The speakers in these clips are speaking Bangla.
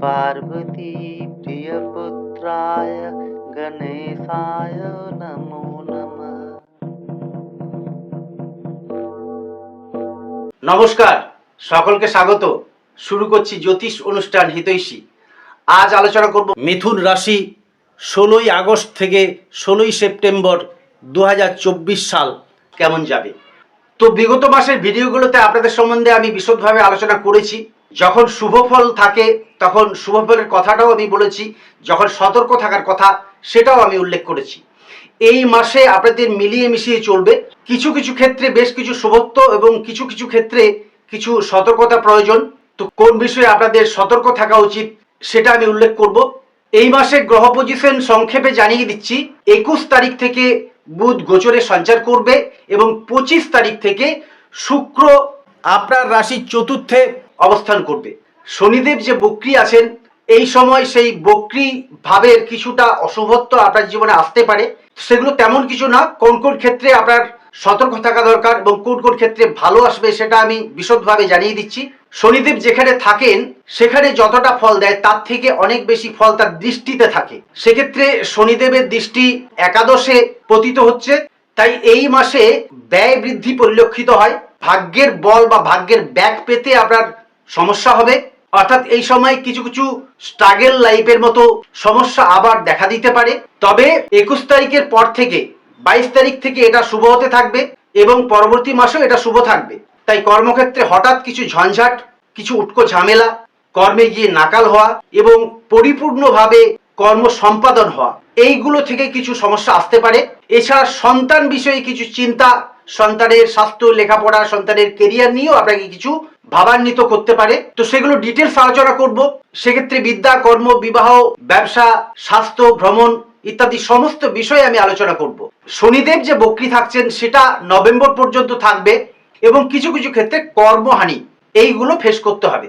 पार्वती प्रियपुत्राय गणेशाय नमो नमः নমস্কার সকলকে স্বাগত শুরু করছি জ্যোতিষ অনুষ্ঠান হিতৈষী আজ আলোচনা করব মিথুন রাশি ষোলোই আগস্ট থেকে ষোলোই সেপ্টেম্বর দু সাল কেমন যাবে তো বিগত মাসের ভিডিওগুলোতে আপনাদের সম্বন্ধে আমি বিশদভাবে আলোচনা করেছি যখন শুভ ফল থাকে তখন শুভ ফলের কথাটাও আমি বলেছি, যখন সতর্ক থাকার কথা সেটাও আমি উল্লেখ করেছি। এই মাসে আপনাদের মিলিয়ে মিশিয়ে চলবে। কিছু কিছু ক্ষেত্রে বেশ কিছু শুভত্ব এবং কিছু কিছু ক্ষেত্রে কিছু সতর্কতা প্রয়োজন। তো কোন বিষয়ে আপনাদের সতর্ক থাকা উচিত সেটা আমি উল্লেখ করব। এই মাসে গ্রহ পজিশন সংক্ষেপে জানিয়ে দিচ্ছি, একুশ তারিখ থেকে বুধ গোচরে সঞ্চার করবে এবং পঁচিশ তারিখ থেকে শুক্র আপনার রাশির চতুর্থে অবস্থান করবে। শনিদেব যে বক্রী আছেন, এই সময় সেই বক্রী ভাবের কিছুটা অশুভত্ব আপনার জীবনে আসতে পারে। সেগুলো তেমন কিছু না, কোন কোন ক্ষেত্রে আপনার সতর্ক থাকা দরকার এবং কোন কোন ক্ষেত্রে ভালো আসবে সেটা আমি বিশদভাবে জানিয়ে দিচ্ছি। শনিদেব যেখানে থাকেন, সেখানে যতটা ফল দেয়, তার থেকে অনেক বেশি ফল তার দৃষ্টিতে থাকে। সেক্ষেত্রে শনিদেবের দৃষ্টি একাদশে পতিত হচ্ছে, তাই এই মাসে ব্যয় বৃদ্ধি পরিলক্ষিত হয়। ভাগ্যের বল বা ভাগ্যের ব্যাগ পেতে আপনার সমস্যা হবে। অর্থাৎ এই সময় কিছু কিছু স্ট্রাগেল লাইফের মতো সমস্যা আবার দেখা দিতে পারে। তবে একুশ তারিখের পর থেকে, বাইশ তারিখ থেকে এটা শুভ হতে থাকবে এবং পরবর্তী মাসেও এটা শুভ থাকবে। তাই কর্মক্ষেত্রে হঠাৎ কিছু ঝঞ্ঝাট, কিছু উটকো ঝামেলা, কর্মে গিয়ে নাকাল হওয়া এবং পরিপূর্ণভাবে কর্ম সম্পাদন হওয়া, এইগুলো থেকে কিছু সমস্যা আসতে পারে। এছাড়া সন্তান বিষয়ে কিছু চিন্তা, সন্তানের স্বাস্থ্য, লেখাপড়া, সন্তানের কেরিয়ার নিয়েও আপনাকে কিছু ভাবান্বিত করতে পারে। তো সেগুলো ডিটেলস আলোচনা করব। সেক্ষেত্রে বিদ্যা, কর্ম, বিবাহ, ব্যবসা, স্বাস্থ্য, ভ্রমণ ইত্যাদি সমস্ত বিষয়ে আমি আলোচনা করব। শনিদেব যে বক্রি থাকছেন, সেটা নভেম্বর পর্যন্ত থাকবে এবং কিছু কিছু ক্ষেত্রে কর্মহানি, এইগুলো ফেস করতে হবে।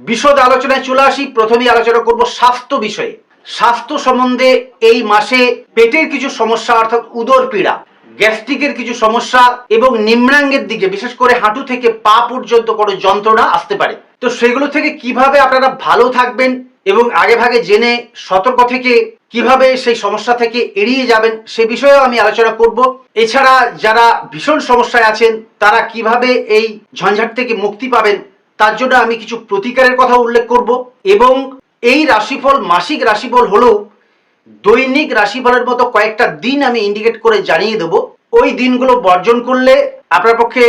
বিশদ আলোচনায় চলে আসি। প্রথমেই আলোচনা করব স্বাস্থ্য বিষয়ে। স্বাস্থ্য সম্বন্ধে এই মাসে পেটের কিছু সমস্যা, অর্থাৎ উদর পীড়া গ্যাস্ট্রিকের কিছু সমস্যা এবং নিম্নাঙ্গের দিকে, বিশেষ করে হাঁটু থেকে পা পর্যন্ত কোনো যন্ত্রণা আসতে পারে। তো সেগুলো থেকে কীভাবে আপনারা ভালো থাকবেন এবং আগে ভাগে জেনে সতর্ক থেকে কীভাবে সেই সমস্যা থেকে এড়িয়ে যাবেন, সে বিষয়েও আমি আলোচনা করব। এছাড়া যারা ভীষণ সমস্যায় আছেন, তারা কীভাবে এই ঝঞ্ঝাট থেকে মুক্তি পাবেন, তার জন্য আমি কিছু প্রতিকারের কথা উল্লেখ করব এবং এই রাশিফল মাসিক রাশিফল হলেও দৈনিক রাশিফলের মতো কয়েকটা দিন আমি ইন্ডিকেট করে জানিয়ে দেবো। ওই দিনগুলো বর্জন করলে আপনার পক্ষে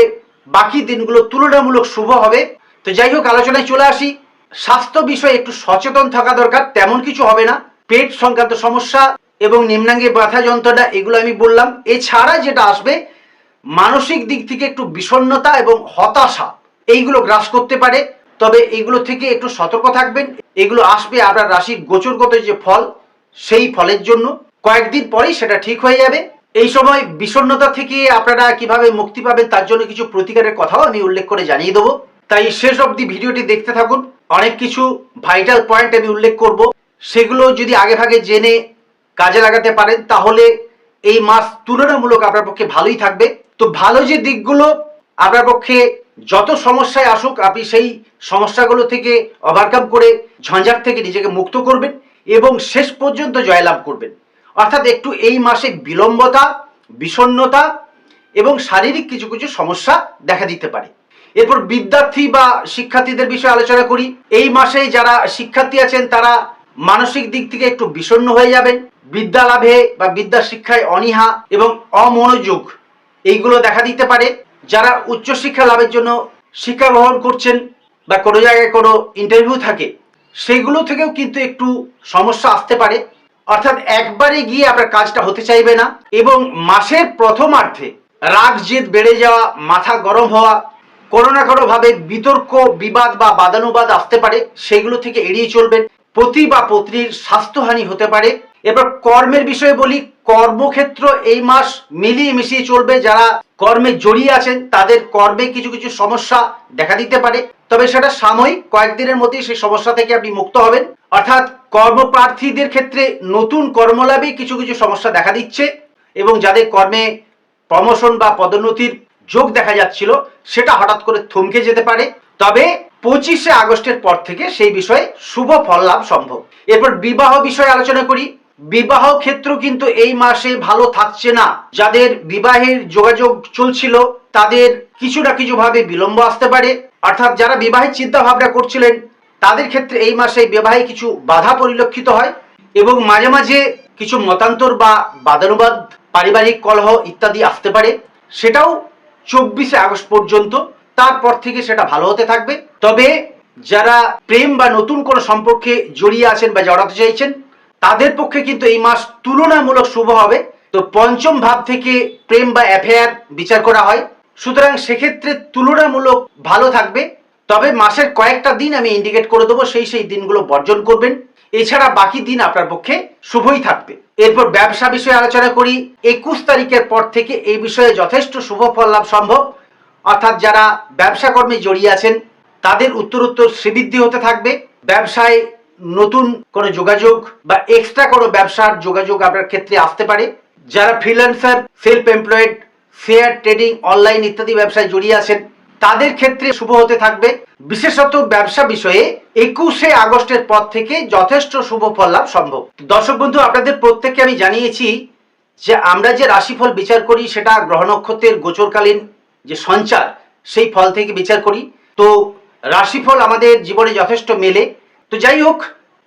বাকি দিনগুলো তুলনামূলক শুভ হবে। তো যাই হোক, আলোচনায় চলে আসি। স্বাস্থ্য বিষয়ে একটু সচেতন থাকা দরকার, তেমন কিছু হবে না। পেট সংক্রান্ত সমস্যা এবং নিম্নাঙ্গে ব্যথা যন্ত্রণা, এগুলো আমি বললাম। এছাড়া যেটা আসবে, মানসিক দিক থেকে একটু বিষণ্ণতা এবং হতাশা, এইগুলো গ্রাস করতে পারে। তবে এগুলো থেকে একটু সতর্ক থাকবেন। এগুলো আসবে আপনার রাশির গোচরগত যে ফল সেই ফলের জন্য। কয়েকদিন পরেই সেটা ঠিক হয়ে যাবে। এই সময় বিষণ্ণতা থেকে আপনারা কীভাবে মুক্তি পাবেন তার জন্য কিছু প্রতিকারের কথাও আমি উল্লেখ করে জানিয়ে দেবো। তাই শেষ অবধি ভিডিওটি দেখতে থাকুন। অনেক কিছু ভাইটাল পয়েন্ট আমি উল্লেখ করব। সেগুলো যদি আগে ভাগে জেনে কাজে লাগাতে পারেন, তাহলে এই মাস তুলনামূলক আপনার পক্ষে ভালোই থাকবে। তো ভালো যে দিকগুলো আপনার পক্ষে যত সমস্যায় আসুক, আপনি সেই সমস্যাগুলো থেকে ওভারকাম করে ঝঞ্ঝাট থেকে নিজেকে মুক্ত করবেন। এবং শেষ পর্যন্ত জয়লাভ করবেন। অর্থাৎ একটু এই মাসে বিলম্বতা, বিষণ্ণতা এবং শারীরিক কিছু কিছু সমস্যা দেখা দিতে পারে। এরপর বিদ্যার্থী বা শিক্ষার্থীদের বিষয়ে আলোচনা করি। এই মাসে যারা শিক্ষার্থী আছেন, তারা মানসিক দিক থেকে একটু বিষণ্ণ হয়ে যাবেন। বিদ্যা লাভে বা বিদ্যা শিক্ষায় অনীহা এবং অমনোযোগ, এইগুলো দেখা দিতে পারে। যারা উচ্চশিক্ষা লাভের জন্য শিক্ষা গ্রহণ করছেন বা কোনো জায়গায় কোনো ইন্টারভিউ থাকে সেগুলো থেকেও কিন্তু একটু সমস্যা আসতে পারে। অর্থাৎ একবারে গিয়ে আপনার কাজটা হতে চাইবে না এবং মাসের প্রথমার্ধে রাগ জেদ বেড়ে যাওয়া, মাথা গরম হওয়া, কোনো না কোনোভাবে বিতর্ক, বিবাদ বা বাদানুবাদ আসতে পারে, সেগুলো থেকে এড়িয়ে চলবেন। পতি বা পত্নীর স্বাস্থ্যহানি হতে পারে। এবার কর্মের বিষয়ে বলি, কর্মক্ষেত্র এই মাস মিলিয়ে মিশিয়ে চলবে। যারা কর্মে জড়িয়ে আছেন, তাদের কর্মে কিছু কিছু সমস্যা দেখা দিতে পারে। তবে সেটা সাময়িক, কয়েকদিনের মধ্যেই সেই সমস্যা থেকে আপনি মুক্ত হবেন। অর্থাৎ কর্মপ্রার্থীদের ক্ষেত্রে নতুন কর্মলাভে কিছু কিছু সমস্যা দেখা দিচ্ছে এবং যাদের কর্মে প্রমোশন বা পদোন্নতির যোগ দেখা যাচ্ছিল, সেটা হঠাৎ করে থমকে যেতে পারে। তবে পঁচিশে আগস্টের পর থেকে সেই বিষয়ে শুভ ফল লাভ সম্ভব। এরপর বিবাহ বিষয়ে আলোচনা করি। বিবাহ ক্ষেত্র কিন্তু এই মাসে ভালো থাকছে না। যাদের বিবাহের যোগাযোগ চলছিল, তাদের কিছু না কিছু ভাবে বিলম্ব আসতে পারে। অর্থাৎ যারা বিবাহের চিন্তা ভাবনা করছিলেন, তাদের ক্ষেত্রে এই মাসে বিবাহে কিছু বাধা পরিলক্ষিত হয় এবং মাঝে মাঝে কিছু মতান্তর বা বাদানুবাদ, পারিবারিক কলহ ইত্যাদি আসতে পারে। সেটাও চব্বিশে আগস্ট পর্যন্ত। তারপর থেকে সেটা ভালো হতে থাকবে। তবে যারা প্রেম বা নতুন কোনো সম্পর্কে জড়িয়ে আছেন বা জড়াতে চাইছেন, তাদের পক্ষে কিন্তু এই মাস তুলনামূলক শুভ হবে। তো পঞ্চম ভাব থেকে প্রেম বা অ্যাফেয়ার বিচার করা হয়। সুতরাং সেক্ষেত্রে তুলনামূলক ভালো থাকবে। তবে মাসের কয়েকটা দিন আমি ইন্ডিকেট করে দেবো, সেই সেই দিনগুলো বর্জন করবেন। এছাড়া বাকি দিন আপনার পক্ষে শুভই থাকবে। এরপর ব্যবসা বিষয়ে আলোচনা করি। একুশ তারিখের পর থেকে এই বিষয়ে যথেষ্ট শুভ ফল লাভ সম্ভব। অর্থাৎ যারা ব্যবসা কর্মে জড়িয়ে আছেন, তাদের উত্তরোত্তর শ্রীবৃদ্ধি হতে থাকবে। ব্যবসায় নতুন কোনো যোগাযোগ বা এক্সট্রা কোনো ব্যবসার যোগাযোগ আপনার ক্ষেত্রে আসতে পারে। যারা freelancer self employed share, trading, online ইত্যাদি ব্যবসায় জড়িয়ে আছেন। তাদের ক্ষেত্রে শুভ হতে থাকবে। বিশেষত ব্যবসা বিষয়ে একুশে আগস্টের পর থেকে যথেষ্ট শুভ ফল লাভ সম্ভব। দর্শক বন্ধু, আপনাদের প্রত্যেককে আমি জানিয়েছি যে আমরা যে রাশিফল বিচার করি, সেটা গ্রহ নক্ষত্রের গোচরকালীন যে সঞ্চার, সেই ফল থেকে বিচার করি। তো রাশিফল আমাদের জীবনে যথেষ্ট মেলে। তো যাই হোক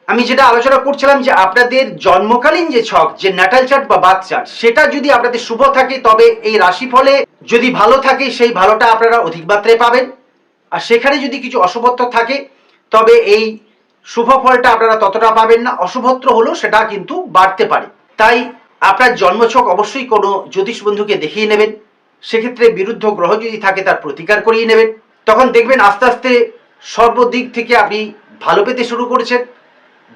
আমি যেটা আলোচনা করছিলাম যে আপনাদের জন্মকালীন যে ছক, যে ন্যাটাল চার্ট বা বার্থ চার্ট সেটা যদি আপনাদের শুভ থাকে, তবে এই রাশিফলে যদি ভালো থাকে, সেই ভালোটা আপনারা অধিক মাত্রায় পাবেন। আর সেখানে যদি কিছু অশুভত্ব থাকে, তবে এই শুভ ফলটা আপনারা ততটা পাবেন না। অশুভত্র হলেও সেটা কিন্তু বাড়তে পারে। তাই আপনার জন্মছক অবশ্যই কোনো জ্যোতিষ বন্ধুকে দেখিয়ে নেবেন। সেক্ষেত্রে বিরুদ্ধ গ্রহ যদি থাকে, তার প্রতিকার করিয়ে নেবেন। তখন দেখবেন আস্তে আস্তে সর্বদিক থেকে আপনি ভালো পেতে শুরু করেছেন।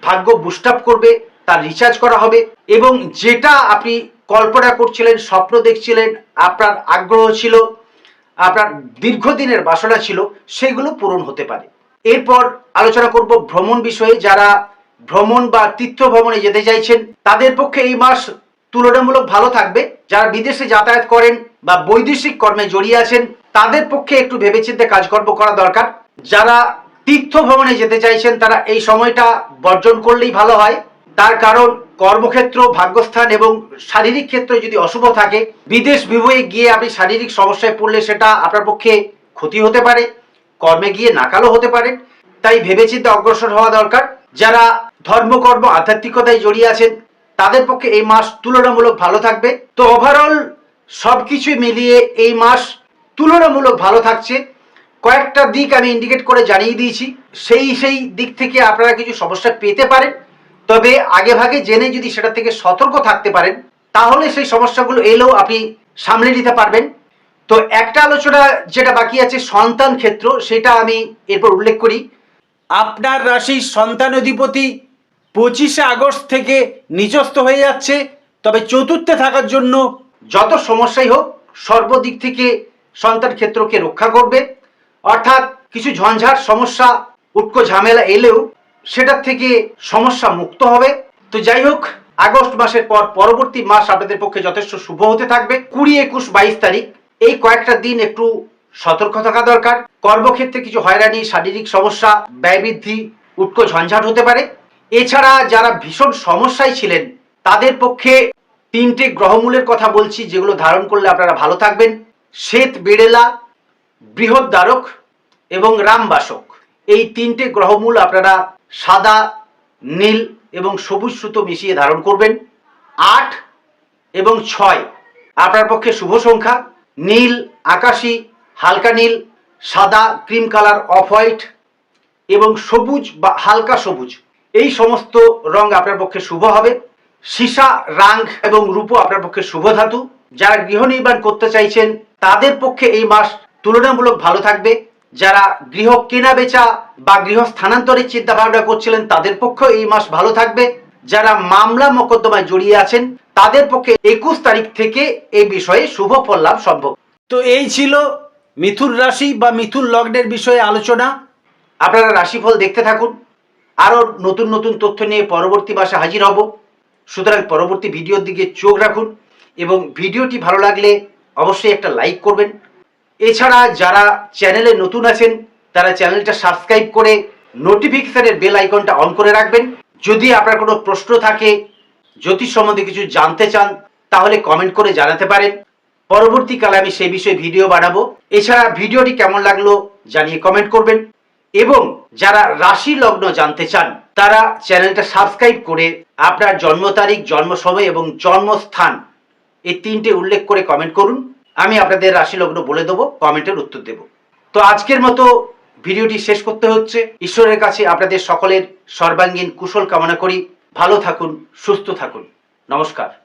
ভাগ্য বুস্ট আপ করবে, তার রিচার্জ করা হবে এবং যেটা আপনি কল্পনা করছিলেন, স্বপ্ন দেখছিলেন, আপনার আগ্রহ ছিল, আপনার দীর্ঘদিনের বাসনা ছিল, সেগুলো পূরণ হতে পারে। এরপর আলোচনা করব ভ্রমণ বিষয়ে। যারা ভ্রমণ বা তীর্থ ভ্রমণে যেতে চাইছেন, তাদের পক্ষে এই মাস তুলনামূলক ভালো থাকবে। যারা বিদেশে যাতায়াত করেন বা বৈদেশিক কর্মে জড়িয়ে আছেন, তাদের পক্ষে একটু ভেবেচিন্তে কাজকর্ম করা দরকার। যারা তীর্থ ভ্রমণে যেতে চাইছেন তারা এই সময়টা বর্জন করলেই ভালো হয়। তার কারণ কর্মক্ষেত্র, ভাগ্যস্থান এবং শারীরিক ক্ষেত্রে যদি অশুভ থাকে, বিদেশ বিভয়ে গিয়ে আপনি শারীরিক সমস্যায় পড়লে সেটা আপনার পক্ষে ক্ষতি হতে পারে, কর্মে গিয়ে নাকালও হতে পারে। তাই ভেবেচিন্তে অগ্রসর হওয়া দরকার। যারা ধর্মকর্ম, আধ্যাত্মিকতায় জড়িয়ে আছেন, তাদের পক্ষে এই মাস তুলনামূলক ভালো থাকবে। তো ওভারঅল সবকিছু মিলিয়ে এই মাস তুলনামূলক ভালো থাকছে। কয়েকটা দিক আমি ইন্ডিকেট করে জানিয়ে দিয়েছি। সেই সেই দিক থেকে আপনারা কিছু সমস্যা পেতে পারেন। তবে আগে ভাগে জেনে যদি সেটা থেকে সতর্ক থাকতে পারেন তাহলে সেই সমস্যাগুলো এলেও আপনি সামলে নিতে পারবেন। তো একটা আলোচনা যেটা বাকি আছে সন্তান ক্ষেত্র সেটা আমি এরপর উল্লেখ করি। আপনার রাশির সন্তান অধিপতি পঁচিশে আগস্ট থেকে নিচস্থ হয়ে যাচ্ছে। তবে চতুর্থে থাকার জন্য যত সমস্যাই হোক সর্বদিক থেকে সন্তান ক্ষেত্রকে রক্ষা করবে। অর্থাৎ কিছু ঝঞ্ঝাট সমস্যা, উটকো ঝামেলা এলেও সেটার থেকে সমস্যা মুক্ত হবে। তো যাই হোক, আগস্ট মাসের পর পরবর্তী মাস আপনাদের পক্ষে যথেষ্ট শুভ হতে থাকবে। কুড়ি একুশ বাইশ তারিখ, এই কয়েকটা দিন একটু সতর্ক থাকা দরকার। কর্মক্ষেত্রে কিছু হয়রানি, শারীরিক সমস্যা, ব্যয় বৃদ্ধি, উটকো ঝঞ্ঝাট হতে পারে। এছাড়া যারা ভীষণ সমস্যায় ছিলেন, তাদের পক্ষে তিনটে গ্রহমূলের কথা বলছি, যেগুলো ধারণ করলে আপনারা ভালো থাকবেন। শ্বেত বিড়েলা বৃহদ্বারক এবং রামবাসক। এই তিনটে গ্রহমূল আপনারা সাদা, নীল এবং সবুজ সুতো মিশিয়ে ধারণ করবেন। আট এবং ছয় আপনার পক্ষে শুভ সংখ্যা। নীল, আকাশী, হালকা নীল, সাদা, ক্রিম কালার অফ হোয়াইট এবং সবুজ বা হালকা সবুজ। এই সমস্ত রং আপনার পক্ষে শুভ হবে। সীসা রাং এবং রূপো আপনার পক্ষে শুভ ধাতু। যারা গৃহ নির্মাণ করতে চাইছেন, তাদের পক্ষে এই মাস তুলনামূলক ভালো থাকবে। যারা গৃহ কেনা বেচা বা গৃহ স্থানান্তরের চিন্তা ভাবনা করছিলেন তাদের পক্ষে এই মাস ভালো থাকবে। যারা মামলা মোকদ্দমায় জড়িয়ে আছেন তাদের পক্ষে একুশ তারিখ থেকে এই বিষয়ে শুভ ফল লাভ সম্ভব। তো এই ছিল মিথুন রাশি বা মিথুন লগ্নের বিষয়ে আলোচনা। আপনারা রাশিফল দেখতে থাকুন। আরও নতুন নতুন তথ্য নিয়ে পরবর্তী মাসে হাজির হব। সুতরাং পরবর্তী ভিডিওর দিকে চোখ রাখুন এবং ভিডিওটি ভালো লাগলে অবশ্যই একটা লাইক করবেন। এছাড়া যারা চ্যানেলে নতুন আছেন, তারা চ্যানেলটা সাবস্ক্রাইব করে নোটিফিকেশনের বেল আইকনটা অন করে রাখবেন। যদি আপনার কোনো প্রশ্ন থাকে, জ্যোতিষ সম্বন্ধে কিছু জানতে চান, তাহলে কমেন্ট করে জানাতে পারেন। পরবর্তীকালে আমি সেই বিষয়ে ভিডিও বানাবো। এছাড়া ভিডিওটি কেমন লাগল জানিয়ে কমেন্ট করবেন। এবং যারা রাশি লগ্ন জানতে চান, তারা চ্যানেলটা সাবস্ক্রাইব করে আপনার জন্ম তারিখ জন্ম সময় এবং জন্মস্থান, এই তিনটে উল্লেখ করে কমেন্ট করুন। আমি আপনাদের রাশি লগ্ন বলে দেবো, কমেন্টের উত্তর দেব। তো আজকের মতো ভিডিওটি শেষ করতে হচ্ছে। ঈশ্বরের কাছে আপনাদের সকলের সর্বাঙ্গীন কুশল কামনা করি। ভালো থাকুন, সুস্থ থাকুন। নমস্কার।